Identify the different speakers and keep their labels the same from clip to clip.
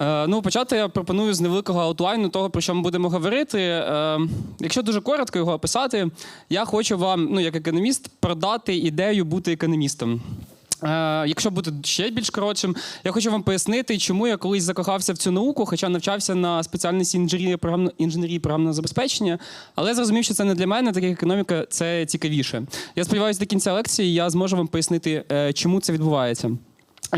Speaker 1: Е, ну, почати я пропоную з невеликого аутлайну того, про що ми будемо говорити. Е, якщо дуже коротко його описати, я хочу вам, ну, як економіст, продати ідею бути економістом. Е, якщо бути ще більш коротшим, я хочу вам пояснити, чому я колись закохався в цю науку, хоча навчався на спеціальності інженерії програмно, інженерії програмного забезпечення, але зрозумів, що це не для мене, так як економіка це цікавіше. Я сподіваюся, до кінця лекції я зможу вам пояснити, чому це відбувається.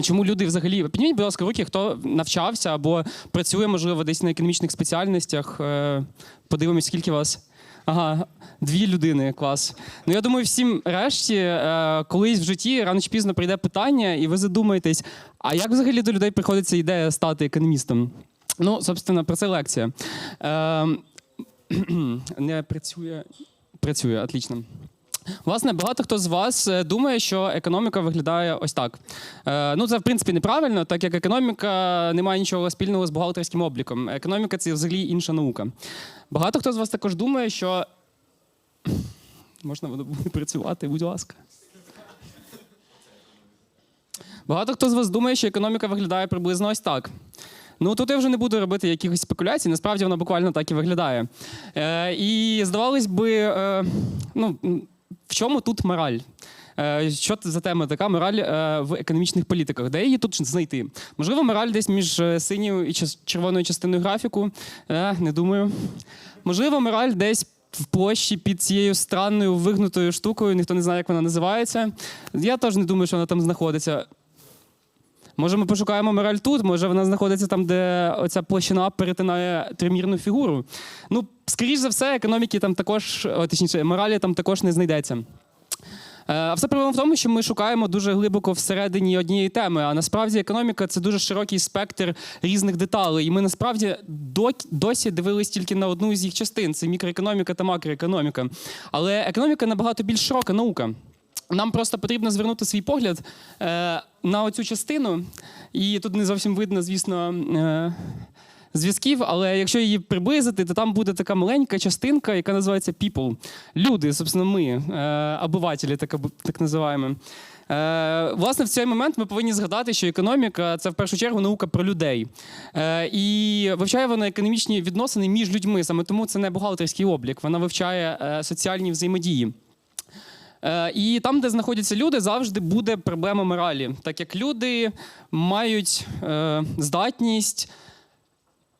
Speaker 1: Чому люди взагалі підніміть, будь ласка, руки, хто навчався або працює, можливо, десь на економічних спеціальностях. Е, Подивимось, скільки вас. Ага, дві людини, клас. Ну я думаю, всім решті, е, колись в житті рано чи пізно прийде питання, і ви задумаєтесь, а як взагалі до людей приходиться ідея стати економістом? Ну, собственно, про це лекція. Е, не працює. Працює, отлично. Власне, багато хто з вас е, думає, що економіка виглядає ось так. Е, ну, це в принципі неправильно, так як економіка не має нічого спільного з бухгалтерським обліком. Економіка це взагалі інша наука. Багато хто з вас також думає, що можна воно буде працювати, будь ласка. Багато хто з вас думає, що економіка виглядає приблизно ось так. Ну тут я вже не буду робити якихось спекуляцій, насправді вона буквально так і виглядає. Е, і здавалось би, е, ну, в чому тут мораль? Е, Що це за тема така мораль е, в економічних політиках? Де її тут знайти? Можливо, мораль десь між е, синьою і червоною частиною графіку. Не думаю. Можливо, мораль десь. В площі під цією странною вигнутою штукою, ніхто не знає, як вона називається. Я теж не думаю, що вона там знаходиться. Може, ми пошукаємо мораль тут, може вона знаходиться там, де оця площина перетинає тримірну фігуру. Ну, скоріш за все, економіки там також, точніше, моралі там також не знайдеться. Е, А все проблема в тому, що ми шукаємо дуже глибоко всередині однієї теми. А насправді економіка це дуже широкий спектр різних деталей. І ми насправді досі дивились тільки на одну з їх частин: це мікроекономіка та макроекономіка. Але економіка набагато більш широка наука. Нам просто потрібно звернути свій погляд е, на оцю частину, і тут не зовсім видно, звісно. Е, Зв'язків, але якщо її приблизити, то там буде така маленька частинка, яка називається people. Люди, собственно, ми, е, обивателі, так, так називаємо. Власне, в цей момент ми повинні згадати, що економіка це в першу чергу наука про людей. І вивчає вона економічні відносини між людьми. Саме тому це не бухгалтерський облік, вона вивчає соціальні взаємодії. Е, І там, де знаходяться люди, завжди буде проблема моралі, так як люди мають е, здатність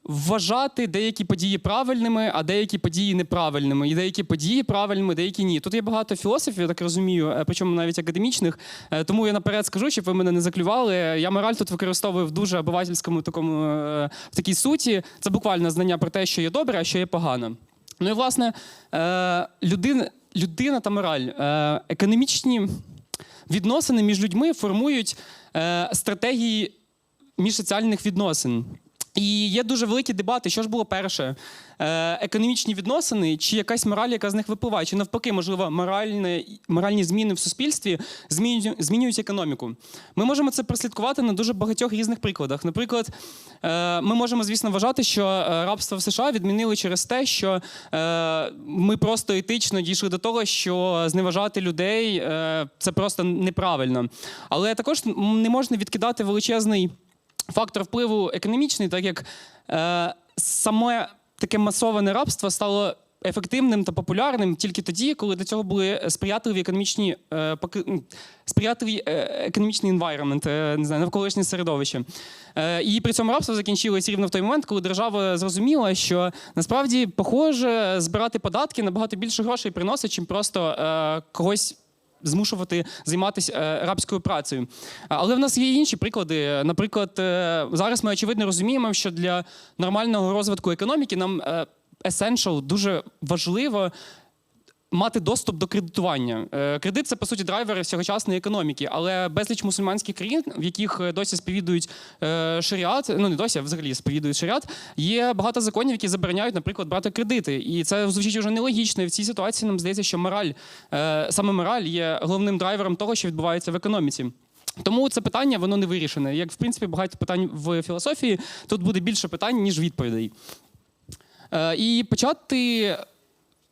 Speaker 1: вважати деякі події правильними, а деякі події неправильними. І деякі події правильними, деякі ні. Тут є багато філософів, я так розумію, е, причому навіть академічних. Тому я наперед скажу, щоб ви мене не заклювали. Я мораль тут використовую в дуже обивательському такому в такій суті. Це буквально знання про те, що є добре, а що є погано. Ну і власне, е, людина, людина та мораль, е, економічні відносини між людьми формують е, стратегії міжсоціальних відносин. І є дуже великі дебати, що ж було перше: е, економічні відносини чи якась мораль, яка з них випливає, чи навпаки, можливо, моральне, моральні зміни в суспільстві змінюють, змінюють економіку. Ми можемо це прослідкувати на дуже багатьох різних прикладах. Наприклад, е, ми можемо, звісно, вважати, що е, рабство в США відмінили через те, що ми просто етично дійшли до того, що зневажати людей це просто неправильно. Але також не можна відкидати величезний фактор впливу економічний, так як е, саме таке масоване рабство стало ефективним та популярним тільки тоді, коли для цього були сприятливі економічні е, сприятливі е, економічний environment, е, не знаю, навколишнє середовище. Е, і при цьому рабство закінчилось рівно в той момент, коли держава зрозуміла, що насправді похоже збирати податки набагато більше грошей приносить, чим просто е, когось змушувати займатися е, рабською працею. Але в нас є інші приклади. Наприклад, е, зараз ми очевидно розуміємо, що для нормального розвитку економіки нам е, essential, дуже важливо. Мати доступ до кредитування. Е, Кредит це по суті драйвер всьогочасної економіки, але безліч мусульманських країн, в яких е, досі сповідують е, шаріат, ну не досі, а взагалі сповідують шаріат, є багато законів, які забороняють, наприклад, брати кредити. І це звучить уже нелогічно. І в цій ситуації нам здається, що мораль, саме мораль є головним драйвером того, що відбувається в економіці. Тому це питання воно не вирішене. Як в принципі багато питань в філософії, тут буде більше питань, ніж відповідей. І почати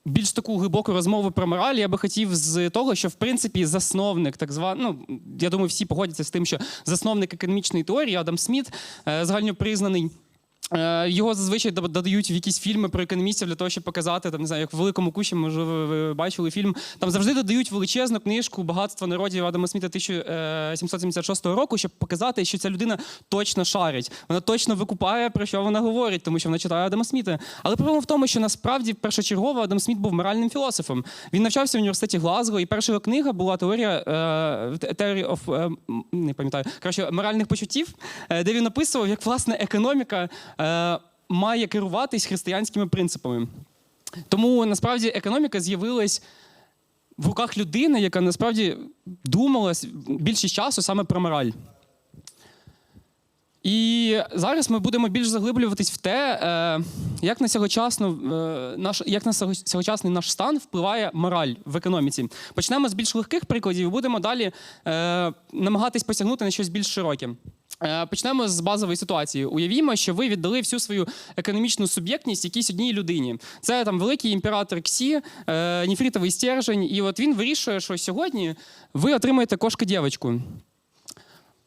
Speaker 1: більш таку глибоку розмову про мораль я би хотів з того, що в принципі засновник, так званий, ну я думаю, всі погодяться з тим, що засновник економічної теорії Адам Сміт, загально загальнопризнаний Е, Його зазвичай додають в якісь фільми про економістів для того, щоб показати, там, не знаю, як в великому кущі, можливо, ви бачили фільм. Там завжди додають величезну книжку Багатство народів Адама Сміта 1776 року, щоб показати, що ця людина точно шарить. Вона точно викупає, про що вона говорить, тому що вона читає Адама Сміта. Але проблема в тому, що насправді першочергово Адам Сміт був моральним філософом. Він навчався в університеті Глазго, і перша його книга була теорія е, Theory of, е, не пам'ятаю, коротше, моральних почуттів, е, де він описував, як власне економіка е, має керуватись християнськими принципами. Тому насправді економіка з'явилась в руках людини, яка насправді думала більшість часу саме про мораль. І зараз ми будемо більш заглиблюватись в те, е, як на сьогочасну, е, наш, як на сьогочасний наш стан впливає мораль в економіці. Почнемо з більш легких прикладів і будемо далі е, намагатись посягнути на щось більш широке. Е, Почнемо з базової ситуації. Уявімо, що ви віддали всю свою економічну суб'єктність якійсь одній людині. Це там великий імператор Ксі, е, Ніфрітовий стержень, і от він вирішує, що сьогодні ви отримаєте кошки дівочку.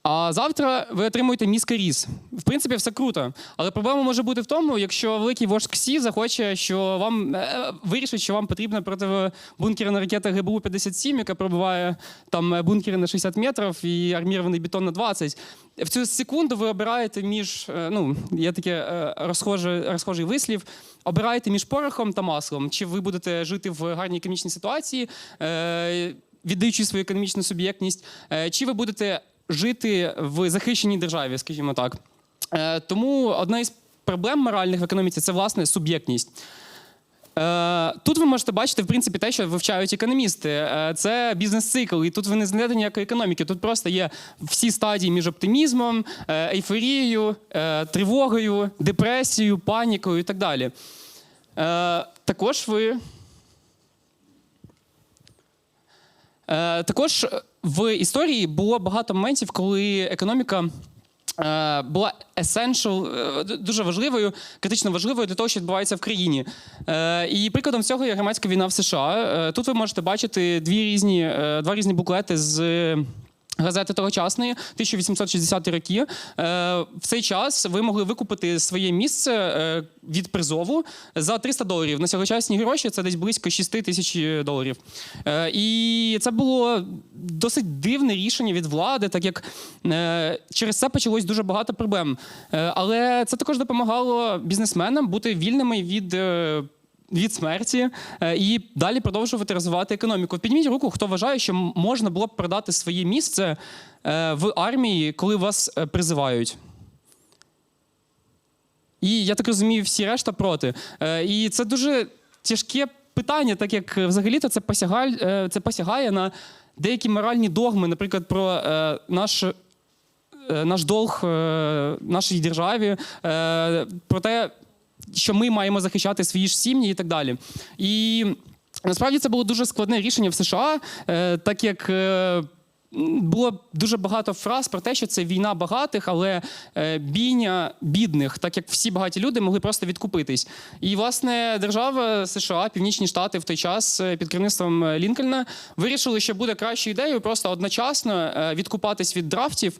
Speaker 1: А завтра ви отримуєте мізка ріс. В принципі, все круто. Але проблема може бути в тому, якщо великий вождь Ксі захоче, що вам е, вирішить, що вам потрібна протибункерна ракета ГБУ-57, яка пробиває там е, бункери на 60 метрів і армірований бетон на 20. В цю секунду ви обираєте між, е, ну, є таке е, розхоже, розхожий вислів, обираєте між порохом та маслом. Чи ви будете жити в гарній економічній ситуації, е, віддаючи свою економічну суб'єктність, е, чи ви будете жити в захищеній державі, скажімо так. Е, Тому одна із проблем моральних в економіці це власне суб'єктність. Е, Тут ви можете бачити, в принципі, те, що вивчають економісти. Е, Це бізнес-цикл, і тут ви не знайдете ніякої економіки. Тут просто є всі стадії між оптимізмом, ейфорією, тривогою, депресією, панікою і так далі. Також ви також в історії було багато моментів, коли економіка е, була essential, е, дуже важливою, критично важливою для того, що відбувається в країні. Е, і прикладом цього є громадська війна в США. Е, тут ви можете бачити дві різні, два різні буклети з. Газети тогочасної, 1860 роки. Е, в цей час ви могли викупити своє місце е, від призову за 300 доларів. На сьогочасні гроші це десь близько 6 тисяч доларів. Е, і це було досить дивне рішення від влади, так як через це почалось дуже багато проблем. Але це також допомагало бізнесменам бути вільними від. Від смерті е, і далі продовжувати розвивати економіку. Підніміть руку, хто вважає, що можна було б продати своє місце е, в армії, коли вас е, призивають. І я так розумію, всі решта проти. І це дуже тяжке питання, так як взагалі-то це посягає, це посягає на деякі моральні догми, наприклад, про наш. Наш долг нашій державі, про те, що ми маємо захищати свої ж сім'ї і так далі. І насправді це було дуже складне рішення в США, е, так як. Було дуже багато фраз про те, що це війна багатих, але е, бійня бідних, так як всі багаті люди могли просто відкупитись. І власне держава США, Північні Штати в той час е, під керівництвом е, Лінкольна вирішили, що буде кращою ідеєю просто одночасно відкупатись від драфтів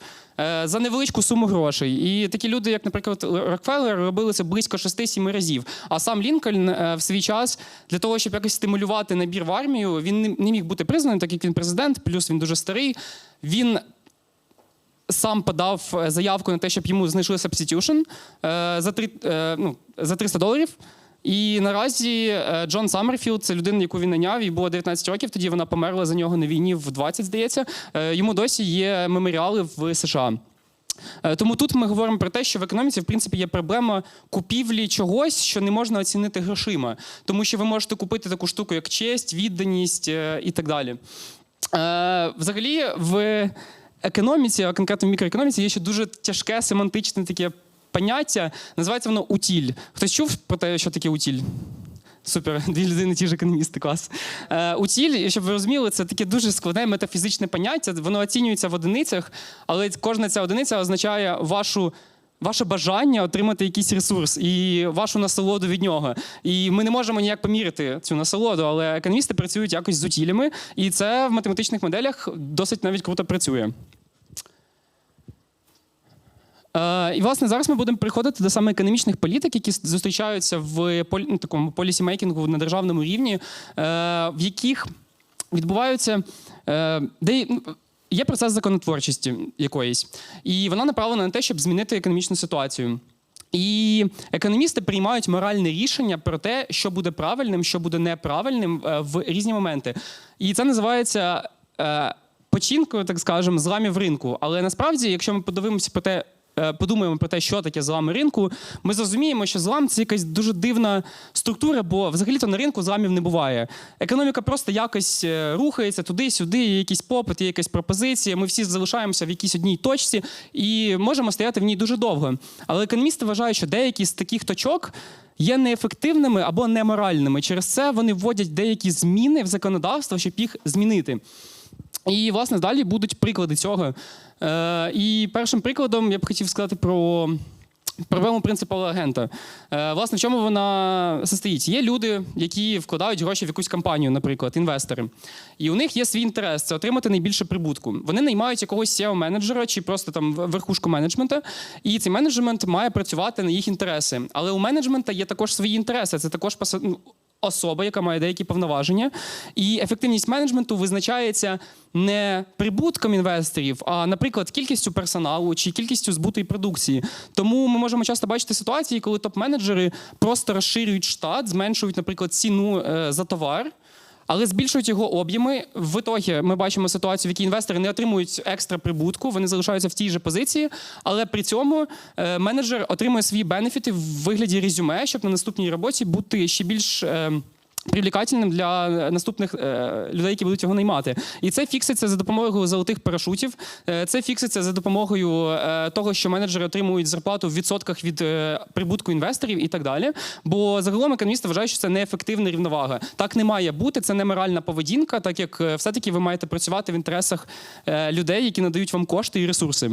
Speaker 1: за невеличку суму грошей. І такі люди, як, наприклад, Рокфеллер, робили це близько 6-7 разів. А сам Лінкольн в свій час для того, щоб якось стимулювати набір в армію, він не- міг бути признаним, так як він президент, плюс він дуже старий. Він сам подав е, заявку на те, щоб йому знайшли substitution е, за, три, е, ну, за 300 доларів. І наразі Джон Саммерфілд, це людина, яку він наняв, їй було 19 років. Тоді вона померла за нього на війні в 20, здається. Йому досі є меморіали в США. Тому тут ми говоримо про те, що в економіці, в принципі, є проблема купівлі чогось, що не можна оцінити грошима. Тому що ви можете купити таку штуку, як честь, відданість і так далі. Е, Взагалі, в економіці, конкретно в мікроекономіці, є ще дуже тяжке семантичне таке поняття. Називається воно утіль. Хтось чув про те, що таке утіль? Супер, дві людини, ті ж економісти, клас. Е, утіль, щоб ви розуміли, це таке дуже складне метафізичне поняття. Воно оцінюється в одиницях, але кожна ця одиниця означає вашу. Ваше бажання отримати якийсь ресурс і вашу насолоду від нього. І ми не можемо ніяк поміряти цю насолоду, але економісти працюють якось з утілями, і це в математичних моделях досить навіть круто працює. Е, і власне зараз ми будемо приходити до саме економічних політик, які зустрічаються в полі, ну, такому полісімейкінгу на державному рівні, е, в яких відбуваються е, є процес законотворчості якоїсь, і вона направлена на те, щоб змінити економічну ситуацію. І економісти приймають моральне рішення про те, що буде правильним, що буде неправильним е, в різні моменти. І це називається е, починкою, так скажемо, зламів ринку. Але насправді, якщо ми подивимося про те, подумаємо про те, що таке злами ринку, ми зрозуміємо, що злам це якась дуже дивна структура, бо взагалі-то на ринку зламів не буває. Економіка просто якось е, рухається туди-сюди, є якийсь попит, є якась пропозиція. Ми всі залишаємося в якійсь одній точці і можемо стояти в ній дуже довго. Але економісти вважають, що деякі з таких точок. Є неефективними або неморальними. Через це вони вводять деякі зміни в законодавство, щоб їх змінити. І, власне, далі будуть приклади цього. Е, і першим прикладом я б хотів сказати про проблему принципового агента. Е, власне, в чому вона состоїть? Є люди, які вкладають гроші в якусь компанію, наприклад, інвестори. І у них є свій інтерес це отримати найбільше прибутку. Вони наймають якогось SEO-менеджера чи просто там верхушку менеджмента, і цей менеджмент має працювати на їх інтереси. Але у менеджмента є також свої інтереси. Це також ну, особа, яка має деякі повноваження, і ефективність менеджменту визначається не прибутком інвесторів, а, наприклад, кількістю персоналу чи кількістю збутої продукції. Тому ми можемо часто бачити ситуації, коли топ-менеджери просто розширюють штат, зменшують, наприклад, ціну е, за товар. Але збільшують його об'єми. В ітогі ми бачимо ситуацію, в якій інвестори не отримують екстра прибутку, вони залишаються в тій же позиції, але при цьому е, менеджер отримує свої бенефіти в вигляді резюме, щоб на наступній роботі бути ще більш. Привлекательним для наступних е, людей, які будуть його наймати, і це фікситься за допомогою золотих парашутів. Е, це фікситься за допомогою е, того, що менеджери отримують зарплату в відсотках від е, прибутку інвесторів і так далі. Бо загалом економісти вважають, що це неефективна рівновага. Так не має бути. Це не моральна поведінка, так як е, все-таки ви маєте працювати в інтересах людей, які надають вам кошти і ресурси.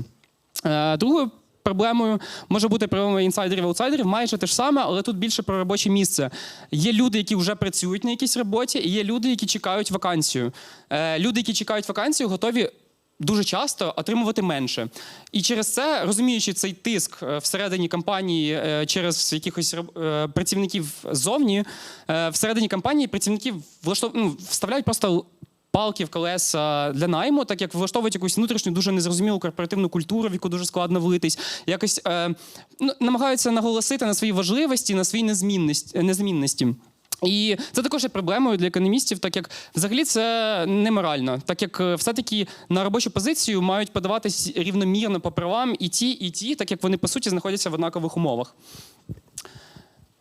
Speaker 1: Другою проблемою може бути проблема інсайдерів аутсайдерів, майже те ж саме, але тут більше про робоче місце. Є люди, які вже працюють на якійсь роботі, і є люди, які чекають вакансію. Е, Люди, які чекають вакансію, готові. Дуже часто отримувати менше, і через це розуміючи цей тиск е, всередині компанії е, через якихось е, працівників ззовні, всередині компанії працівників влаштов... ну, вставляють просто палки в колеса для найму, так як влаштовують якусь внутрішню дуже незрозумілу корпоративну культуру, в яку дуже складно влитись, якось е, ну, намагаються наголосити на своїй важливості, на своїй незмінності. незмінності. І це також є проблемою для економістів, так як взагалі це неморально, так як е, все-таки на робочу позицію мають подаватись рівномірно по правам і ті, і ті, так як вони по суті знаходяться в однакових умовах.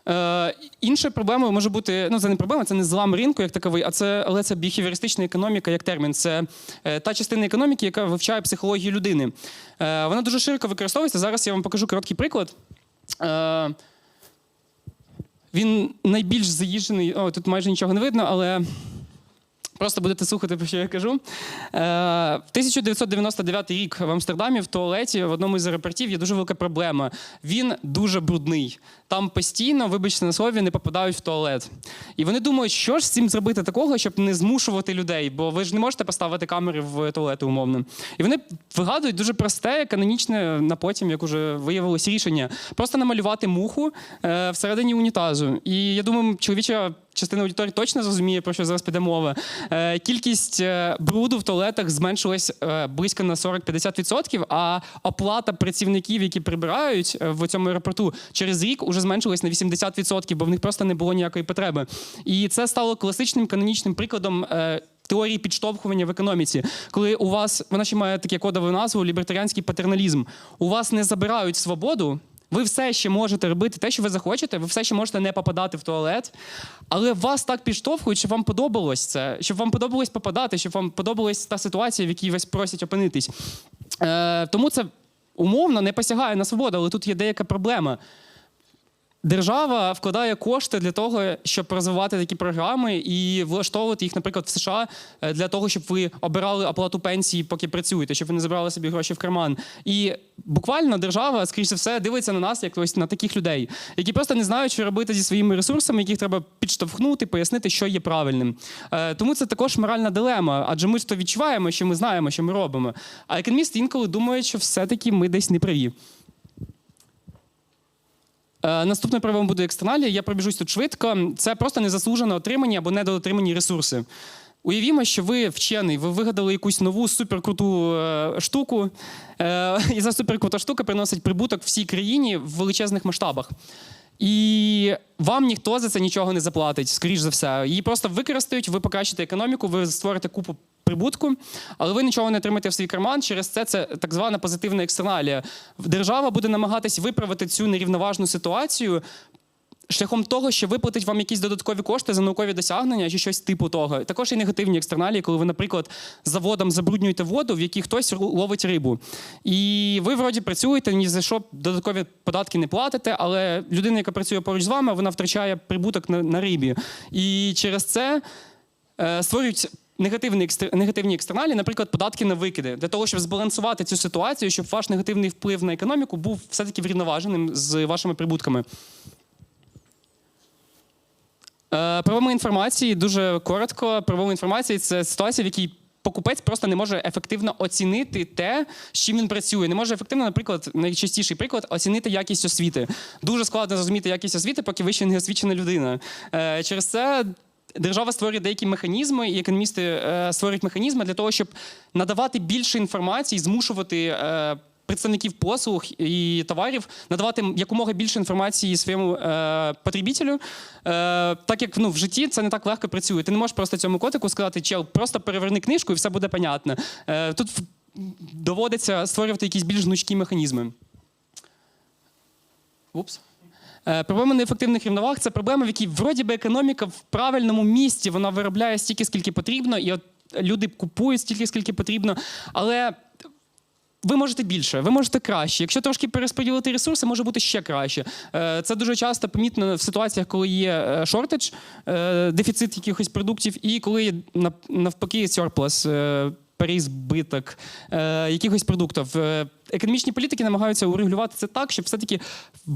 Speaker 1: Е, іншою проблемою може бути, ну це не проблема, це не злам ринку як таковий, а це але це біхевіористична економіка як термін. Це е, та частина економіки, яка вивчає психологію людини. Е, вона дуже широко використовується. Зараз я вам покажу короткий приклад. Е, він найбільш заїжджений. О, тут майже нічого не видно, але просто будете слухати, про що я кажу. Е, в 1999 рік в Амстердамі в туалеті в одному із аеропортів є дуже велика проблема. Він дуже брудний. Там постійно, вибачте на слові, не попадають в туалет. І вони думають, що ж з цим зробити такого, щоб не змушувати людей, бо ви ж не можете поставити камери в туалети умовно. І вони вигадують дуже просте, канонічне на потім, як уже виявилось рішення, просто намалювати муху е, всередині унітазу. І я думаю, чоловіча частина аудиторії точно зрозуміє, про що зараз піде мова. Е, кількість е, бруду в туалетах зменшилась е, близько на 40-50%, а оплата працівників, які прибирають в цьому аеропорту, через рік уже зменшилась на 80%, бо в них просто не було ніякої потреби. І це стало класичним канонічним прикладом. Теорії підштовхування в економіці, коли у вас вона ще має таке кодову назву лібертаріанський патерналізм. У вас не забирають свободу, ви все ще можете робити те, що ви захочете, ви все ще можете не попадати в туалет, але вас так підштовхують, щоб вам подобалось це, щоб вам подобалось попадати, щоб вам подобалась та ситуація, в якій вас просять опинитись. Е, тому це умовно не посягає на свободу, але тут є деяка проблема. Держава вкладає кошти для того, щоб розвивати такі програми і влаштовувати їх, наприклад, в США е, для того, щоб ви обирали оплату пенсії, поки працюєте, щоб ви не забрали собі гроші в карман. І буквально держава, скоріш за все, дивиться на нас, як ось на таких людей, які просто не знають, що робити зі своїми ресурсами, яких треба підштовхнути, пояснити, що є правильним. Е, Тому це також моральна дилема, адже ми ж то відчуваємо, що ми знаємо, що ми робимо. А економісти інколи думають, що все-таки ми десь не праві. Е, Наступне правило буде екстерналія. Я пробіжусь тут швидко. Це просто незаслужено отримані або недоотримані ресурси. Уявімо, що ви вчений, ви вигадали якусь нову суперкруту е, штуку, е, і за суперкрута штука приносить прибуток всій країні в величезних масштабах. І вам ніхто за це нічого не заплатить, скоріш за все. Її просто використають, ви покращите економіку, ви створите купу прибутку, але ви нічого не отримаєте в свій карман. Через це це так звана позитивна екстерналія. Держава буде намагатись виправити цю нерівноважну ситуацію. Шляхом того, що виплатить вам якісь додаткові кошти за наукові досягнення чи щось типу того. Також і негативні екстерналії, коли ви, наприклад, заводом забруднюєте воду, в якій хтось ловить рибу. І ви вроді працюєте, ні за що додаткові податки не платите, але людина, яка працює поруч з вами, вона втрачає прибуток на, на рибі. І через це е, створюють. Негативні, екстер- негативні екстерналі, наприклад, податки на викиди, для того, щоб збалансувати цю ситуацію, щоб ваш негативний вплив на економіку був все-таки врівноваженим з вашими прибутками. Е, інформації дуже коротко. Правовими інформації це ситуація, в якій покупець просто не може ефективно оцінити те, з чим він працює. Не може ефективно, наприклад, найчастіший приклад, оцінити якість освіти. Дуже складно зрозуміти якість освіти, поки ви ще не освічена людина. Е, Через це. Держава створює деякі механізми, і економісти е, створюють механізми для того, щоб надавати більше інформації, змушувати е, представників послуг і товарів надавати якомога більше інформації своєму е, потребітелю. Е, так як ну, в житті це не так легко працює. Ти не можеш просто цьому котику сказати, чел, просто переверни книжку і все буде понятно. Е, тут доводиться створювати якісь більш гнучкі механізми. Упс. Е, Проблема неефективних рівноваг це проблема, в якій вроді би економіка в правильному місці вона виробляє стільки, скільки потрібно, і от люди купують стільки, скільки потрібно. Але ви можете більше, ви можете краще. Якщо трошки перерозподілити ресурси, може бути ще краще. Е, Це дуже часто помітно в ситуаціях, коли є е, шортедж, е, дефіцит якихось продуктів, і коли є навпаки сюрплас. е, Переізбиток якихось продуктів. Економічні політики намагаються урегулювати це так, щоб все-таки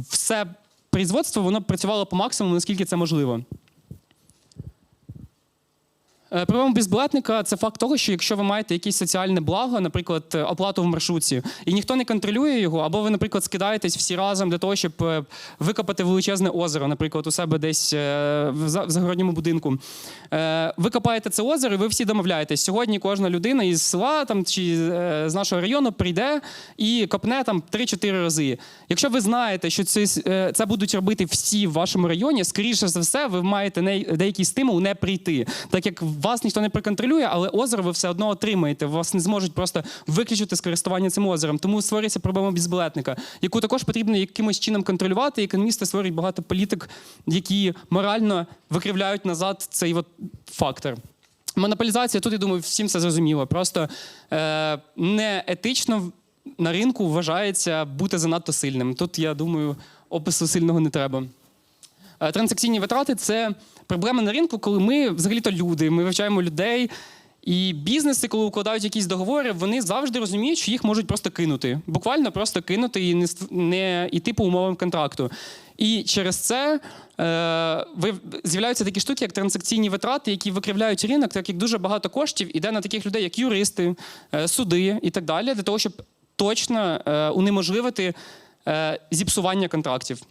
Speaker 1: все производство воно працювало по максимуму, наскільки це можливо. Е, Проблема безбилетника це факт того, що якщо ви маєте якесь соціальне благо, наприклад, е, оплату в маршрутці, і ніхто не контролює його, або ви, наприклад, скидаєтесь всі разом для того, щоб е, викопати величезне озеро, наприклад, у себе десь в загородньому будинку. Ви копаєте це озеро, і ви всі домовляєтесь. Сьогодні кожна людина із села там чи з нашого району прийде і копне там 3-4 рази. Якщо ви знаєте, що це, це будуть робити всі в вашому районі, скоріше за все, ви маєте деякий стимул не прийти, так як вас ніхто не проконтролює, але озеро ви все одно отримаєте. Вас не зможуть просто виключити з користування цим озером. Тому створюється проблема безбилетника, яку також потрібно якимось чином контролювати. Економісти створюють багато політик, які морально викривляють назад цей от фактор. Монополізація, тут я думаю, всім це зрозуміло. Просто е, неетично на ринку вважається бути занадто сильним. Тут, я думаю, опису сильного не треба. Е, Транзакційні витрати це проблема на ринку, коли ми взагалі-то люди, ми вивчаємо людей. І бізнеси, коли укладають якісь договори, вони завжди розуміють, що їх можуть просто кинути. Буквально просто кинути і не, не йти по умовам контракту. І через це е, ви, з'являються такі штуки, як транзакційні витрати, які викривляють ринок, так як дуже багато коштів іде на таких людей, як юристи, е, суди і так далі, для того, щоб точно е, унеможливити е, зіпсування контрактів. Е,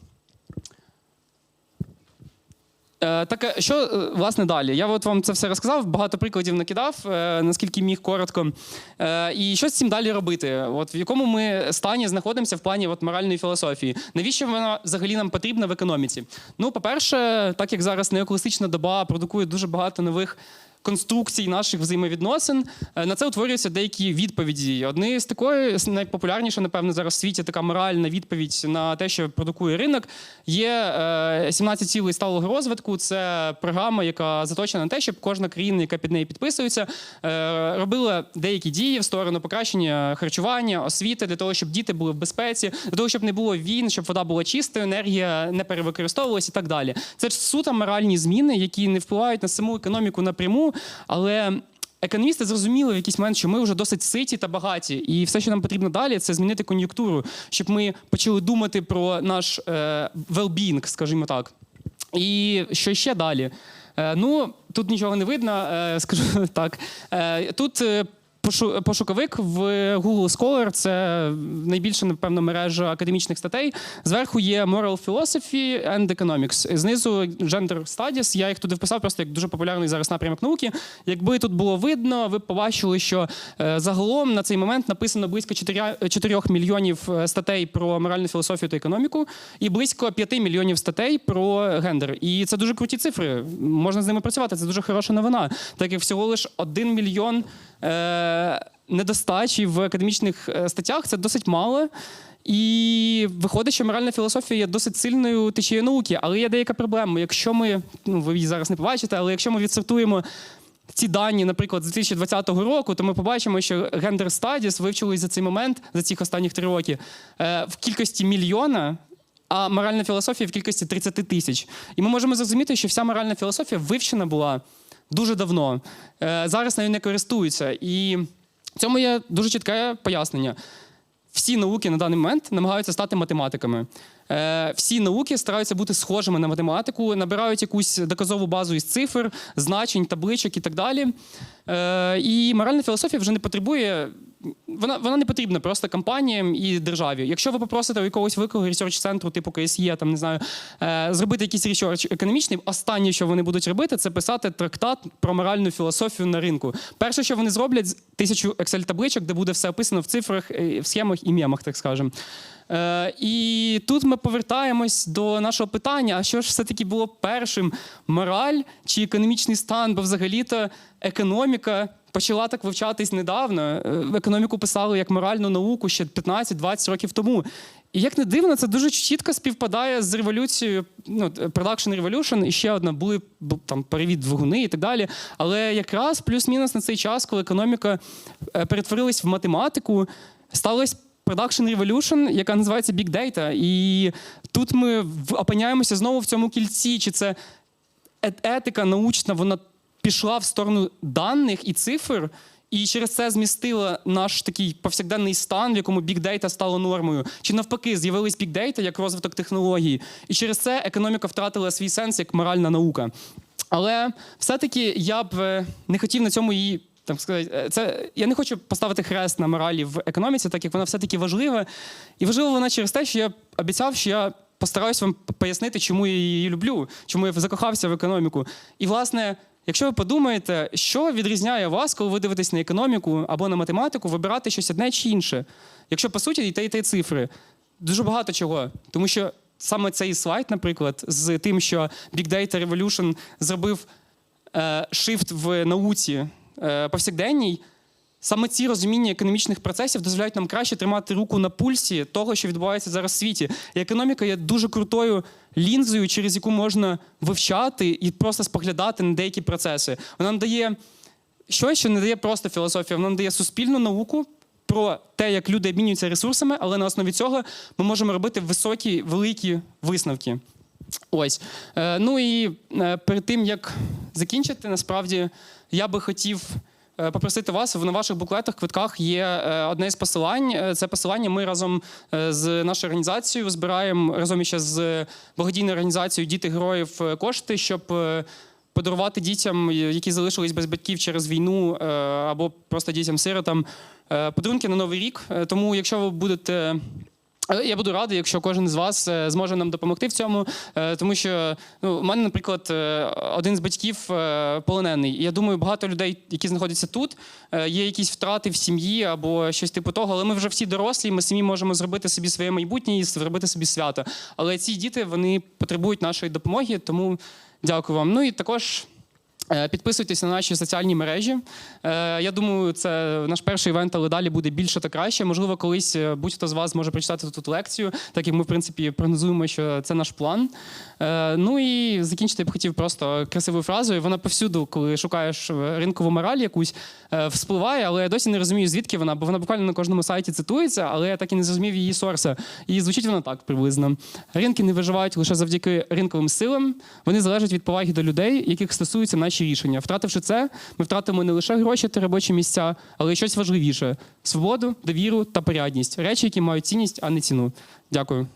Speaker 1: Так, е, що е, власне далі? Я от вам це все розказав, багато прикладів накидав, е, наскільки міг коротко. Е, І що з цим далі робити? От в якому ми стані знаходимося в плані от моральної філософії? Навіщо вона взагалі нам потрібна в економіці? Ну, по-перше, так як зараз неокласична доба продукує дуже багато нових. Конструкцій наших взаємовідносин е, на це утворюються деякі відповіді. Одні з такої з найпопулярніша, напевно, зараз в світі така моральна відповідь на те, що продукує ринок. Є е, 17 цілей сталого розвитку. Це програма, яка заточена на те, щоб кожна країна, яка під неї підписується, е, робила деякі дії в сторону покращення харчування, освіти для того, щоб діти були в безпеці, для того, щоб не було війн, щоб вода була чистою, енергія не перевикористовувалася і так далі. Це ж суто моральні зміни, які не впливають на саму економіку напряму, але. Економісти зрозуміли в якийсь момент, що ми вже досить ситі та багаті, і все, що нам потрібно далі, це змінити кон'юнктуру, щоб ми почали думати про наш е, well-being, скажімо так. І що ще далі? Е, ну, тут нічого не видно, е, скажу так. Е, тут е, пошуковик в Google Scholar, це найбільша, напевно, мережа академічних статей. Зверху є Moral Philosophy and Economics. Знизу Gender Studies. Я їх туди вписав просто як дуже популярний зараз напрямок науки. Якби тут було видно, ви б побачили, що е, загалом на цей момент написано близько 4, 4 мільйонів е, статей про моральну філософію та економіку і близько 5 мільйонів статей про гендер. І це дуже круті цифри. Можна з ними працювати. Це дуже хороша новина. Так як всього лише 1 мільйон недостачі в академічних е, статтях це досить мало. І виходить, що моральна філософія є досить сильною течією науки, але є деяка проблема. Якщо ми, ну ви її зараз не побачите, але якщо ми відсортуємо ці дані, наприклад, з 2020 року, то ми побачимо, що Gender Studies вивчились за цей момент, за цих останніх три роки, е, в кількості мільйона. А моральна філософія в кількості 30 тисяч. І ми можемо зрозуміти, що вся моральна філософія вивчена була дуже давно. Е, Зараз нею не користуються. І в цьому є дуже чітке пояснення. Всі науки на даний момент намагаються стати математиками. Е, всі науки стараються бути схожими на математику, набирають якусь доказову базу із цифр, значень, табличок і так далі. Е, і моральна філософія вже не потребує. Вона, вона не потрібна просто компаніям і державі. Якщо ви попросите у якогось великого ресерч-центру, типу КСЄ, там не знаю, е, зробити якийсь ресерч економічний, останнє, що вони будуть робити, це писати трактат про моральну філософію на ринку. Перше, що вони зроблять, тисячу Excel-табличок, де буде все описано в цифрах, е, в схемах і мемах, так скажемо. Е, і тут ми повертаємось до нашого питання: а що ж все-таки було першим? Мораль чи економічний стан? Бо взагалі-то економіка почала так вивчатись недавно. Е, Економіку писали як моральну науку ще 15-20 років тому. І як не дивно, це дуже чітко співпадає з революцією, ну, Production Revolution, і ще одна були бу- там перевід двигуни і так далі. Але якраз плюс-мінус на цей час, коли економіка е, перетворилась в математику, сталося Production Revolution, яка називається Big Data. І тут ми опиняємося знову в цьому кільці. Чи це е- етика научна, вона пішла в сторону даних і цифр, і через це змістила наш такий повсякденний стан, в якому Data стало нормою. Чи навпаки, з'явились Data як розвиток технологій. І через це економіка втратила свій сенс як моральна наука. Але все-таки я б е, не хотів на цьому її. Так сказати, е, це я не хочу поставити хрест на моралі в економіці, так як вона все-таки важлива. І важлива вона через те, що я обіцяв, що я постараюсь вам пояснити, чому я її люблю, чому я закохався в економіку. І, власне, якщо ви подумаєте, що відрізняє вас, коли ви дивитесь на економіку або на математику, вибирати щось одне чи інше. Якщо по суті і те, і те цифри, дуже багато чого. Тому що саме цей слайд, наприклад, з тим, що Big Data Revolution зробив е, shift в науці е, повсякденній, саме ці розуміння економічних процесів дозволяють нам краще тримати руку на пульсі того, що відбувається зараз в світі. І економіка є дуже крутою лінзою, через яку можна вивчати і просто споглядати на деякі процеси. Вона нам дає щось, що не дає просто філософія, вона нам дає суспільну науку. Про те, як люди обмінюються ресурсами, але на основі цього ми можемо робити високі, великі висновки. Ось. Е, ну і е, перед тим, як закінчити, насправді я би хотів попросити вас, на ваших буклетах, квитках є е, одне з посилань. Е, Це посилання ми разом е, з нашою організацією збираємо разом іще з благодійною організацією Діти героїв е, кошти, щоб. е, Подарувати дітям, які залишились без батьків через війну, е, або просто дітям-сиротам, е, подарунки на новий рік. Е, Тому, якщо ви будете я буду радий, якщо кожен з вас е, зможе нам допомогти в цьому, е, тому що ну, у мене, наприклад, е, один з батьків е, полонений. Я думаю, багато людей, які знаходяться тут, е, є якісь втрати в сім'ї або щось типу того. Але ми вже всі дорослі, ми самі можемо зробити собі своє майбутнє і зробити собі свято. Але ці діти вони потребують нашої допомоги, тому дякую вам. Ну і також. Е, Підписуйтесь на наші соціальні мережі. Е, Я думаю, це наш перший івент, але далі буде більше та краще. Можливо, колись е, будь-хто з вас може прочитати тут лекцію, так як ми, в принципі, прогнозуємо, що це наш план. Ну і закінчити я б хотів просто красивою фразою. Вона повсюду, коли шукаєш ринкову мораль якусь, вспливає, але я досі не розумію, звідки вона, бо вона буквально на кожному сайті цитується, але я так і не зрозумів її сорса. І звучить вона так приблизно. Ринки не виживають лише завдяки ринковим силам. Вони залежать від поваги до людей, яких стосуються наші рішення. Втративши це, ми втратимо не лише гроші та робочі місця, але й щось важливіше: свободу, довіру та порядність. Речі, які мають цінність, а не ціну. Дякую.